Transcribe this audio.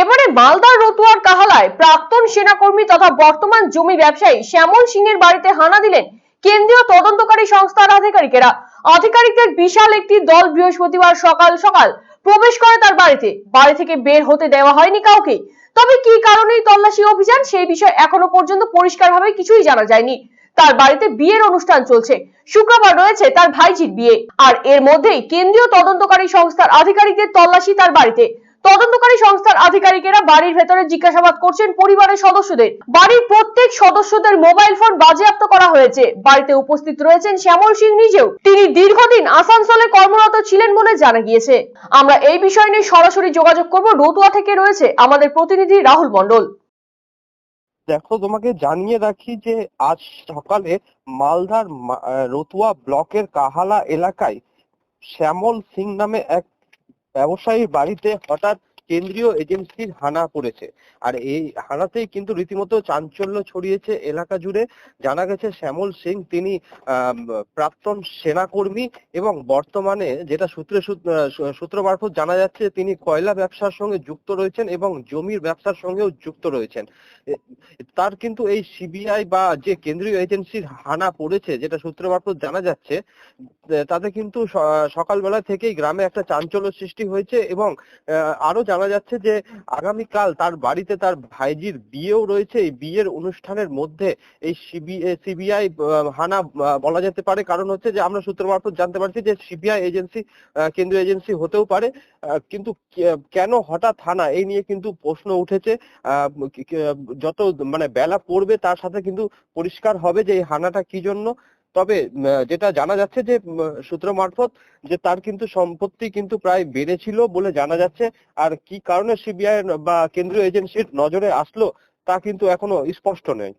এবারে মালদার রতুয়ার কাহালায় প্রাক্তন সেনাকর্মী তথা বর্তমান জমি ব্যবসায়ী শ্যামল সিং এর বাড়িতে হানা দিলেন কেন্দ্রীয় তদন্তকারী সংস্থার আধিকারিকেরা। আধিকারিকদের বিশাল একটি দল বৃহস্পতিবার সকাল সকাল প্রবেশ করে তার বাড়িতে। বাড়ি থেকে বের হতে দেওয়া হয়নি কাউকে। তবে কি কারণেই তল্লাশি অভিযান সেই বিষয়ে এখনও পর্যন্ত পরিষ্কারভাবে কিছুই জানা যায়নি। তার বাড়িতে বিয়ের অনুষ্ঠান চলছে। শুক্রবার রয়েছে তার ভাইজির বিয়ে। আর এর মধ্যেই কেন্দ্রীয় তদন্তকারী সংস্থার আধিকারিকদের তল্লাশি তার বাড়িতে। তদন্তকারী সংস্থার আধিকারিকেরা বাড়ির ভেতরে জিজ্ঞাসাবাদ করছেন পরিবারের সদস্যদের। বাড়ির প্রত্যেক সদস্যদের মোবাইল ফোন বাজেয়াপ্ত করা হয়েছে। বাড়িতে উপস্থিত রয়েছেন শ্যামল সিং নিজেও। তিনি দীর্ঘদিন আসানসোলে কর্মরত ছিলেন বলে জানা গিয়েছে। আমরা এই বিষয় নিয়ে সরাসরি যোগাযোগ করব। রতুয়া থেকে রয়েছে আমাদের প্রতিনিধি রাহুল মন্ডল দেখো, তোমাকে জানিয়ে রাখি যে আজ সকালে মালদার রতুয়া ব্লকের কাহালা এলাকায় শ্যামল সিং নামে এক ব্যবসায়ীর বাড়িতে হঠাৎ কেন্দ্রীয় এজেন্সির হানা পড়েছে। আর এই হানাতেই কিন্তু রীতিমতো চাঞ্চল্য ছড়িয়েছে এলাকা জুড়ে। জানা গেছে, শ্যামল সিং তিনি প্রাক্তন সেনাকর্মী এবং বর্তমানে যেটা সূত্রে সূত্র মারফত জানা যাচ্ছে, তিনি কয়লা ব্যবসার সঙ্গে যুক্ত রয়েছেন এবং জমির ব্যবসার সঙ্গেও যুক্ত রয়েছেন। তার কিন্তু এই সিবিআই বা যে কেন্দ্রীয় এজেন্সির হানা পড়েছে, যেটা সূত্র মারফত জানা যাচ্ছে তাতে কিন্তু সকালবেলা থেকেই গ্রামে একটা চাঞ্চল্য সৃষ্টি হয়েছে এবং আরও যাচ্ছে যে আগামীকাল তার বাড়িতে তার ভাইজির বিয়েও রয়েছে। এই বিয়ের অনুষ্ঠানের মধ্যে এই সিবিআই হানা বলা যেতে পারে। কারণ হচ্ছে যে আমরা সূত্র মারফত জানতে পারছি যে সিবিআই এজেন্সি কেন্দ্রীয় এজেন্সি হতেও পারে। কিন্তু কেন হঠাৎ হানা? এই নিয়ে কিন্তু প্রশ্ন উঠেছে। যত মানে বেলা পড়বে তার সাথে কিন্তু পরিষ্কার হবে যে এই হানাটা কি জন্য। তবে যেটা জানা যাচ্ছে যে সূত্র মারফত যে তার কিন্তু সম্পত্তি কিন্তু প্রায় বেড়েছিল বলে জানা যাচ্ছে। আর কি কারণে সিবিআই বা কেন্দ্রীয় এজেন্সির নজরে আসলো তা কিন্তু এখনও স্পষ্ট নেই